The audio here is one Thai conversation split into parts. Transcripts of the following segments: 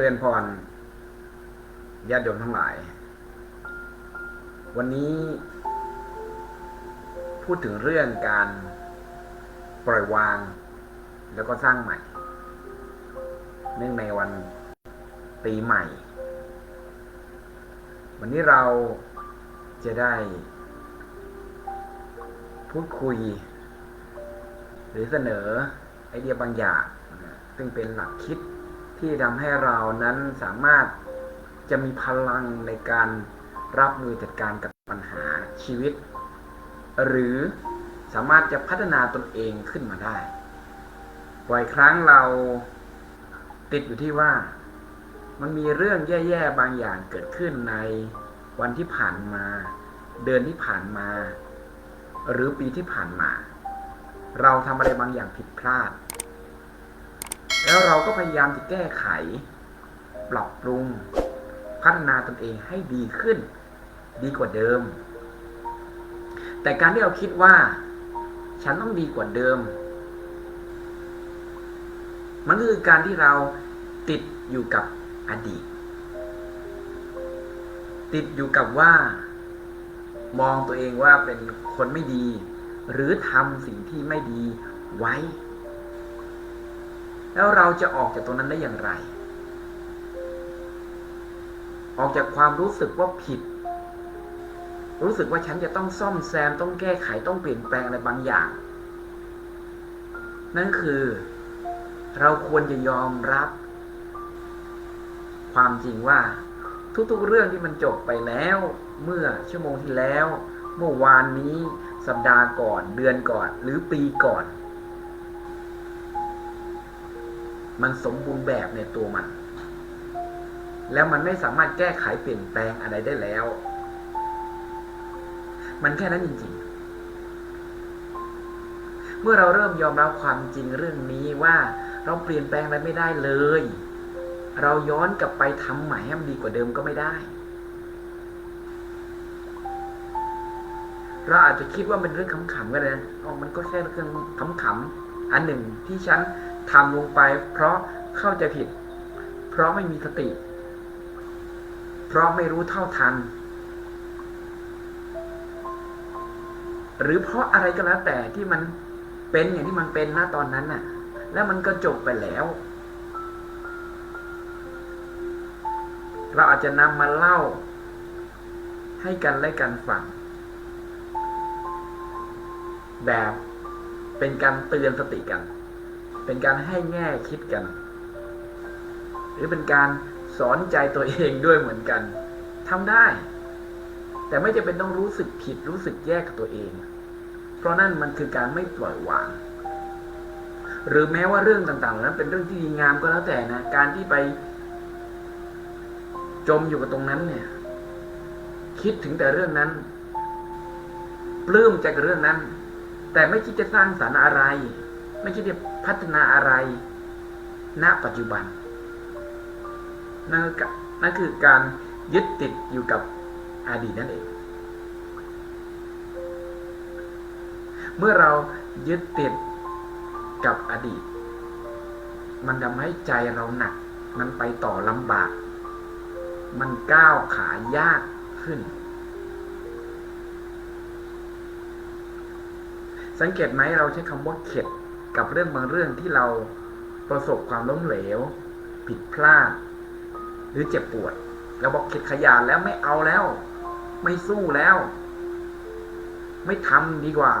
ริญพรญาติโยมทั้งหลาย วันนี้ พูดถึงเรื่องการปล่อยวาง แล้วก็สร้างใหม่ เนื่องในวันปีใหม่ วันนี้เราจะได้ พูดคุย หรือเสนอไอเดียบางอย่างซึ่งเป็นหลักคิด ที่ทำให้เรานั้นสามารถจะมีพลังในการรับมือจัดการกับปัญหาชีวิต หรือสามารถจะพัฒนาตนเองขึ้นมาได้บ่อยครั้งเราติดอยู่ที่ว่า มันมีเรื่องแย่ๆบางอย่างเกิดขึ้นในวันที่ผ่านมา เดือนที่ผ่านมา หรือปีที่ผ่านมา เราทำอะไรบางอย่างผิดพลาด แล้วเราก็พยายามจะแก้ไข ปรับปรุง พัฒนาตนเองให้ดีขึ้น ดีกว่าเดิม แต่การที่เราคิดว่า ฉันต้องดีกว่าเดิม มันคือการที่เราติดอยู่กับอดีต ติดอยู่กับว่า มองตัวเองว่าเป็นคนไม่ดี หรือทำสิ่งที่ไม่ดีไว้ แล้วเราจะออกจากตรงนั้นได้อย่างไร ออกจากความรู้สึกว่าผิด รู้สึกว่าฉันจะต้องซ่อมแซมต้องแก้ไขต้องเปลี่ยนแปลงอะไรบางอย่าง นั่นคือ เราควรจะยอมรับ ความจริงว่า ทุกๆเรื่องที่มันจบไปแล้ว เมื่อชั่วโมงที่แล้ว เมื่อวานนี้สัปดาห์ก่อน เดือนก่อน หรือปีก่อน มันสมบูรณ์แบบในตัวมัน แล้วมันไม่สามารถแก้ไขเปลี่ยนแปลงอะไรได้แล้ว มันแค่นั้นจริงๆ เมื่อเราเริ่มยอมรับความจริงเรื่องนี้ว่าเราเปลี่ยนแปลงอะไรไม่ได้เลย เราย้อนกลับไปทำใหม่ให้มันดีกว่าเดิมก็ไม่ได้ เราอาจจะคิดว่าเป็นเรื่องขำๆก็ได้นะอ๋อมันก็แค่เรื่องขำๆอันหนึ่งที่ฉัน ทำลงไป เพราะเข้าใจผิด เพราะไม่มีสติ เพราะไม่รู้เท่าทัน หรือเพราะอะไรก็แล้วแต่ที่มันเป็นอย่างที่มันเป็นณตอนนั้นน่ะ แล้วมันก็จบไปแล้ว เราอาจจะนำมาเล่า ให้กันและกันฟังแบบเป็นการเตือนสติกัน เป็นการให้แง่คิดกัน หรือเป็นการสอนใจตัวเองด้วยเหมือนกันทำได้ แต่ไม่จะเป็นต้องรู้สึกผิดรู้สึกแยกกับตัวเอง เพราะนั่นมันคือการไม่ปล่อยวาง หรือแม้ว่าเรื่องต่างๆนั้นเป็นเรื่องที่ดีงามก็แล้วแต่นะการที่ไป จมอยู่กับตรงนั้นเนี่ย คิดถึงแต่เรื่องนั้นปลื้มใจกับเรื่องนั้น แต่ไม่คิดจะสร้างสรรค์อะไร ไม่คิดจะ พัฒนาอะไรณปัจจุบันนั่นก็นั่นคือการยึดติดอยู่กับอดีตนั่นเอง เมื่อเรายึดติดกับอดีต มันทำให้ใจเราหนัก มันไปต่อลำบาก มันก้าวขายากขึ้น สังเกตไหมเราใช้คำว่าเข็ด กับเรื่องบางเรื่องที่เราประสบความล้มเหลว ผิดพลาด หรือเจ็บปวดเราบอกเข็ดขยานแล้วไม่เอาแล้ว ไม่สู้แล้ว ไม่ทำดีกว่า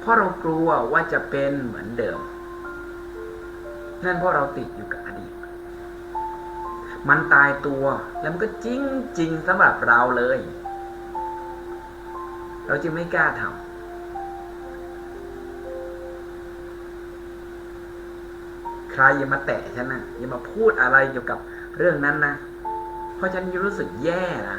เพราะเรากลัวว่าจะเป็นเหมือนเดิม นั่นเพราะเราติดอยู่กับอดีต มันตายตัวแล้วมันก็จริงจริงสำหรับเราเลย เราจึงไม่กล้าทำ ใครอย่ามาแตะฉันนะอย่ามาพูดอะไรเกี่ยวกับเรื่องนั้นนะเพราะฉันรู้สึกแย่นะ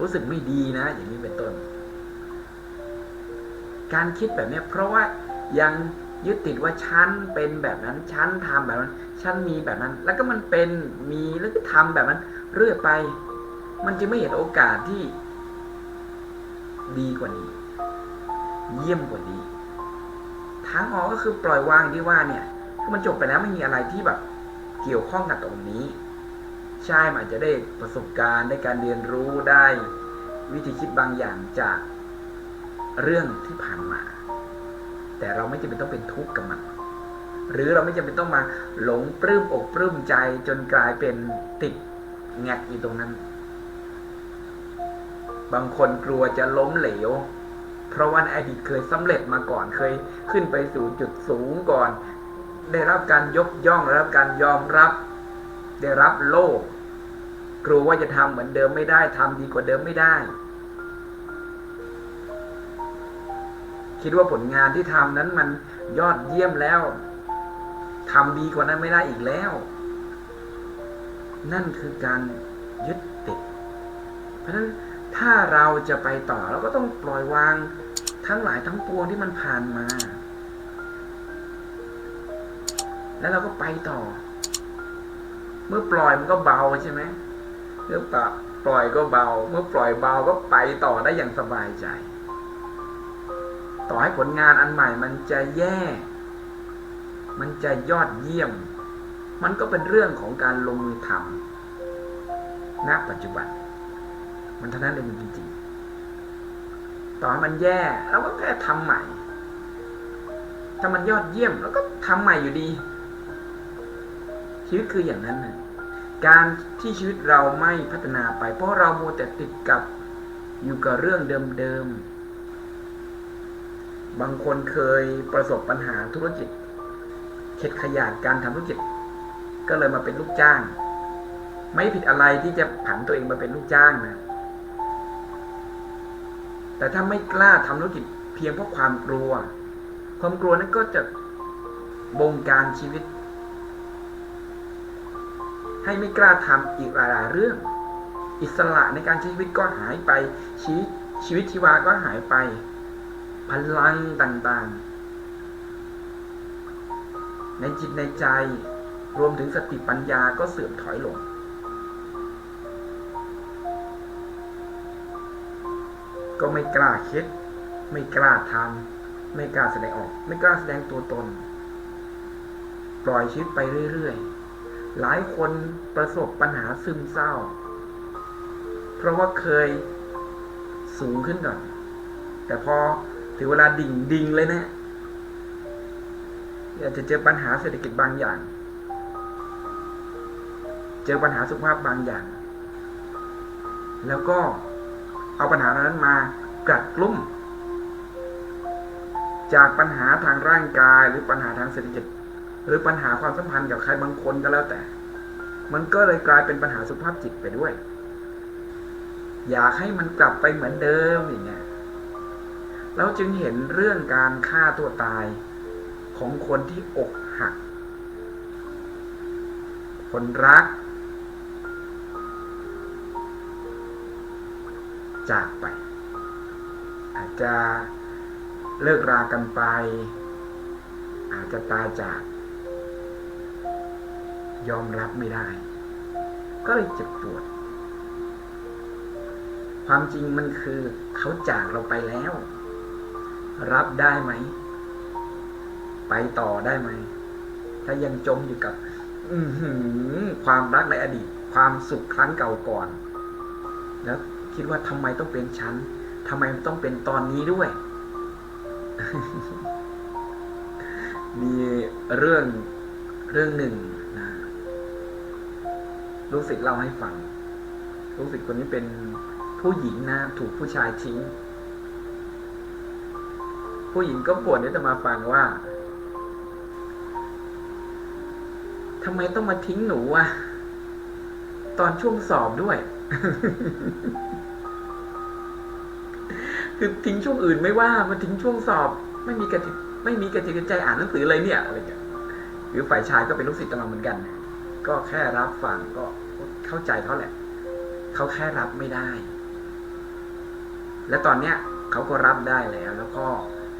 รู้สึกไม่ดีนะ อย่างนี้เป็นต้น การคิดแบบนี้เพราะว่ายังยึดติดว่าฉันเป็นแบบนั้นฉันทำแบบนั้นฉันมีแบบนั้น แล้วก็มันเป็นมีแล้วก็ทำแบบนั้น เรื่อยไป มันจะไม่เห็นโอกาสที่ดีกว่านี้ เยี่ยมกว่านี้ทางออกก็คือปล่อยวางที่ว่าเนี่ย มันจบไปแล้วไม่มีอะไรที่แบบเกี่ยวข้องกับตรงนี้ ใช่มันอาจจะได้ประสบการณ์ได้การเรียนรู้ได้วิธีคิดบางอย่างจากเรื่องที่ผ่านมา แต่เราไม่จำเป็นต้องเป็นทุกข์กับมัน หรือเราไม่จำเป็นต้องมาหลงปลื้มอกปลื้มใจจนกลายเป็นติดแงกอยู่ตรงนั้น บางคนกลัวจะล้มเหลว เพราะว่าในอดีตเคยสำเร็จมาก่อนเคยขึ้นไปสู่จุดสูงก่อน ได้รับการยกย่องได้รับการยอมรับ ได้รับโลก กลัวว่าจะทำเหมือนเดิมไม่ได้ทำดีกว่าเดิมไม่ได้ คิดว่าผลงานที่ทำนั้นมันยอดเยี่ยมแล้วทำดีกว่านั้นไม่ได้อีกแล้ว นั่นคือการยึดติด เพราะฉะนั้นถ้าเราจะไปต่อเราก็ต้องปล่อยวางทั้งหลายทั้งปวงที่มันผ่านมา แล้วเราก็ไปต่อ เมื่อปล่อยมันก็เบาใช่ไหมเมื่อปะปล่อยก็เบา เมื่อปล่อยเบาก็ไปต่อได้อย่างสบายใจ ต่อให้ผลงานอันใหม่มันจะแย่ มันจะยอดเยี่ยม มันก็เป็นเรื่องของการลงมือทำณปัจจุบัน มันเท่านั้นเองจริงๆ ต่อให้มันแย่เราก็แค่ทำใหม่ถ้ามันยอดเยี่ยมเราก็ทำใหม่อยู่ดี ชีวิตคืออย่างนั้นนะการที่ชีวิตเราไม่พัฒนาไป เพราะเราโมวแต่ติดกับอยู่กับเรื่องเดิมๆ บางคนเคยประสบปัญหาธุรกิจ เข็ดขยาดการทำธุรกิจ ก็เลยมาเป็นลูกจ้าง ไม่ผิดอะไรที่จะผันตัวเองมาเป็นลูกจ้างนะ แต่ถ้าไม่กล้าทำธุรกิจเพียงเพราะความกลัว ความกลัวนั้นก็จะบงการชีวิต ให้ไม่กล้าทำอีกหลายๆเรื่อง อิสระในการใช้ชีวิตก็หายไปชีวิตชีวิตชีวาก็หายไป พลังต่างๆ ในจิตในใจรวมถึงสติปัญญาก็เสื่อมถอยลง ก็ไม่กล้าคิด ไม่กล้าทำไม่กล้าแสดงออก ไม่กล้าแสดงตัวตน ปล่อยชีวิตไปเรื่อย ๆ หลายคนประสบปัญหาซึมเศร้า เพราะว่าเคยสูงขึ้นก่อน แต่พอถึงเวลาดิ่งดิ่งเลยนะอาจจะเจอปัญหาเศรษฐกิจบางอย่าง เจอปัญหาสุขภาพบางอย่าง แล้วก็เอาปัญหานั้นมากัดกลุ่ม จากปัญหาทางร่างกายหรือปัญหาทางเศรษฐกิจ หรือปัญหาความสัมพันธ์กับใครบางคนก็แล้วแต่ มันก็เลยกลายเป็นปัญหาสุขภาพจิตไปด้วย อยากให้มันกลับไปเหมือนเดิมอย่างเงี้ยเราจึงเห็นเรื่องการฆ่าตัวตายของคนที่อกหัก คนรัก จากไป อาจจะเลิกรากันไป อาจจะตายจาก ยอมรับไม่ได้ ก็เลยเจ็บปวด ความจริงมันคือเขาจากเราไปแล้ว รับได้ไหม ไปต่อได้ไหม ถ้ายังจมอยู่กับอืความรักในอดีต ความสุขครั้งเก่าก่อน แล้วคิดว่าทำไมต้องเป็นฉันทำไมต้องเป็นตอนนี้ด้วย มีเรื่องเรื่องหนึ่ง ลูกศิษย์เล่าให้ฟัง ลูกศิษย์คนนี้เป็นผู้หญิงนะ ถูกผู้ชายทิ้ง ผู้หญิงก็บ่นให้จะมาฟังว่าทำไมต้องมาทิ้งหนูอะตอนช่วงสอบด้วย คือทิ้งช่วงอื่นไม่ว่ามาทิ้งช่วงสอบ ไม่มีกระติไม่มีกระติกระใจอ่านหนังสือเลยเนี่ยอะไรอย่างเงี้ยหรือฝ่ายชายก็เป็นลูกศิษย์กำลังเหมือนกัน ก็แค่รับฟังก็เข้าใจเขาแหละ เขาแค่รับไม่ได้ และตอนเนี้ยเขาก็รับได้แล้ว แล้วก็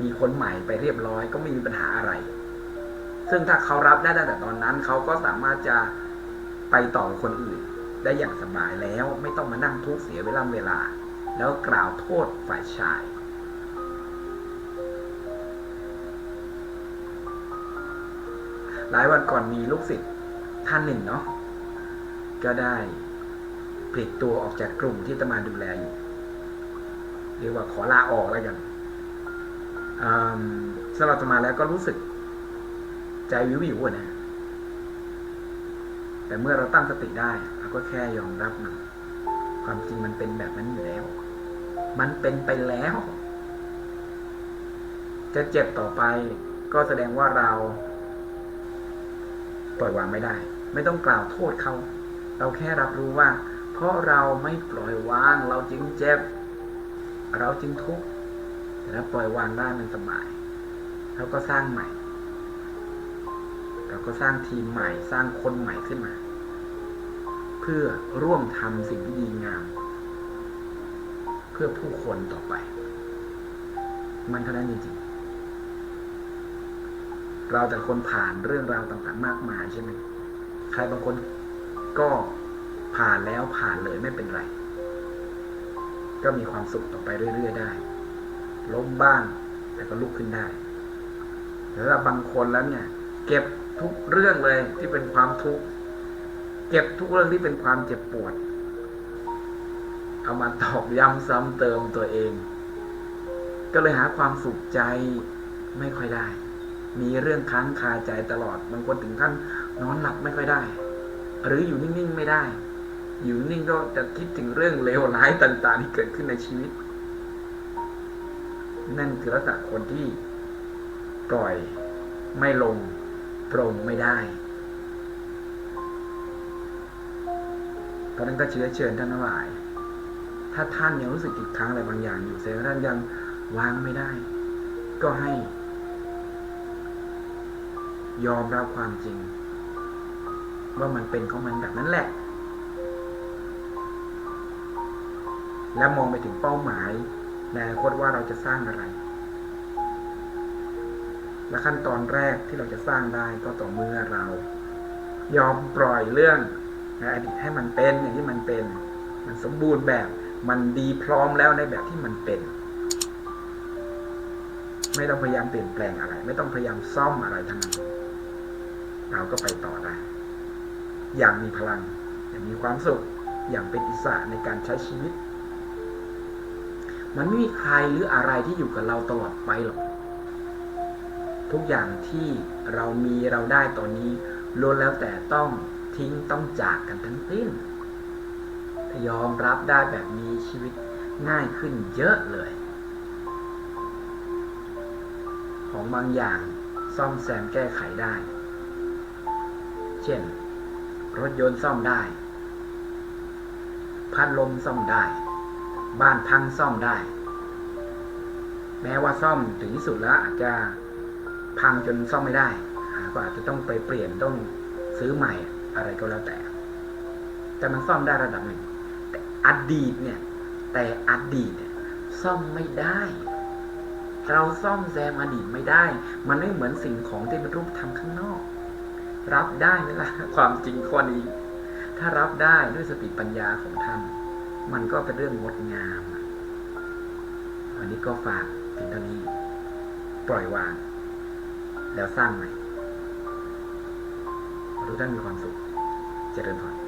มีคนใหม่ไปเรียบร้อย ก็ไม่มีปัญหาอะไร ซึ่งถ้าเขารับได้ตั้งแต่ตอนนั้น เขาก็สามารถจะไปต่อคนอื่น ได้อย่างสบายแล้ว ไม่ต้องมานั่งทุกข์เสียเวลาเวลา แล้วกล่าวโทษฝ่ายชายหลายวันก่อนมีลูกศิษย์ ท่านหนึ่งเนาะก็ได้ปลีกตัวออกจากกลุ่มที่ตมาดูแลอยู่เรียกว่าขอลาออกแล้วกันสำหรับตมาแล้วก็รู้สึก ใจวิววิวนะแต่เมื่อเราตั้งสติได้เราก็แค่ยอมรับมันความจริงมันเป็นแบบนั้นอยู่แล้ว มันเป็นไปแล้ว จะเจ็บต่อไป ก็แสดงว่าเรา ปล่อยวางไม่ได้ ไม่ต้องกล่าวโทษเขา เราแค่รับรู้ว่า เพราะเราไม่ปล่อยวาง เราจึงเจ็บ เราจึงทุกข์แต่ถ้าปล่อยวางได้มันสบายเราก็สร้างใหม่ เราก็สร้างทีมใหม่ สร้างคนใหม่ขึ้นมา เพื่อร่วมทำสิ่งที่ดีงาม เพื่อผู้คนต่อไป มันเท่านั้นจริงๆเราแต่คนผ่านเรื่องราวต่างๆ มากมายใช่ไหม ใครบางคนก็ผ่านแล้วผ่านเลยไม่เป็นไร ก็มีความสุขต่อไปเรื่อย ๆ ได้ ล้มบ้างแต่ก็ลุกขึ้นได้แต่ถ้าบางคนแล้วเนี่ย เก็บทุกเรื่องเลยที่เป็นความทุกข์เก็บทุกเรื่องที่เป็นความเจ็บปวด เอามาตอกย้ำซ้ำเติมตัวเอง ก็เลยหาความสุขใจไม่ค่อยได้ มีเรื่องค้างคาใจตลอดบางคนถึงขั้น นอนหลับไม่ค่อยได้ หรืออยู่นิ่งๆไม่ได้ อยู่นิ่งก็จะคิดถึงเรื่องเลวร้ายต่างๆ ที่เกิดขึ้นในชีวิต นั่นคือลักษณะคนที่ปล่อยไม่ลงปรงไม่ได้เพราะนั้นก็เชื้อเชิญท่านทั้งหลาย ถ้าท่านยังรู้สึกติดค้างอะไรบางอย่างอยู่แสดงว่าท่านยังวางไม่ได้ ก็ให้ ยอมรับความจริง ว่ามันเป็นของมันแบบนั้นแหละ แล้วมองไปถึงเป้าหมายในอนาคตว่าเราจะสร้างอะไร และขั้นตอนแรกที่เราจะสร้างได้ก็ต่อเมื่อเรา ยอมปล่อยเรื่องในอดีตให้มันเป็นอย่างที่มันเป็น มันสมบูรณ์แบบมันดีพร้อมแล้วในแบบที่มันเป็น ไม่ต้องพยายามเปลี่ยนแปลงอะไร ไม่ต้องพยายามซ่อมอะไรทั้งนั้นเราก็ไปต่อได้ อย่างมีพลัง อย่างมีความสุข อย่างเป็นอิสระในการใช้ชีวิต มันไม่มีใครหรืออะไรที่อยู่กับเราตลอดไปหรอก ทุกอย่างที่เรามีเราได้ตอนนี้ล้วนแล้วแต่ต้องทิ้งต้องจากกันทั้งสิ้นถ้ายอมรับได้แบบนี้ชีวิตง่ายขึ้นเยอะเลย ของบางอย่างซ่อมแซมแก้ไขได้ เช่น รถยนต์ซ่อมได้ พัดลมซ่อมได้ บ้านพังซ่อมได้ แม้ว่าซ่อมถึงที่สุดแล้วอาจจะพังจนซ่อมไม่ได้ ก็อาจจะต้องไปเปลี่ยนต้องซื้อใหม่อะไรก็แล้วแต่ แต่มันซ่อมได้ระดับหนึ่งแต่อดีตเนี่ย แต่อดีตเนี่ยซ่อมไม่ได้ เราซ่อมแซมอดีตไม่ได้ มันไม่เหมือนสิ่งของที่เป็นรูปธรรมข้างนอก รับได้ไหมล่ะความจริงข้อนี้ ถ้ารับได้ด้วยสติปัญญาของท่าน มันก็เป็นเรื่องงดงามอะวันนี้ก็ฝากถึงเท่านี้ ปล่อยวาง แล้วสร้างใหม่ทุกท่านมีความสุข เจริญพร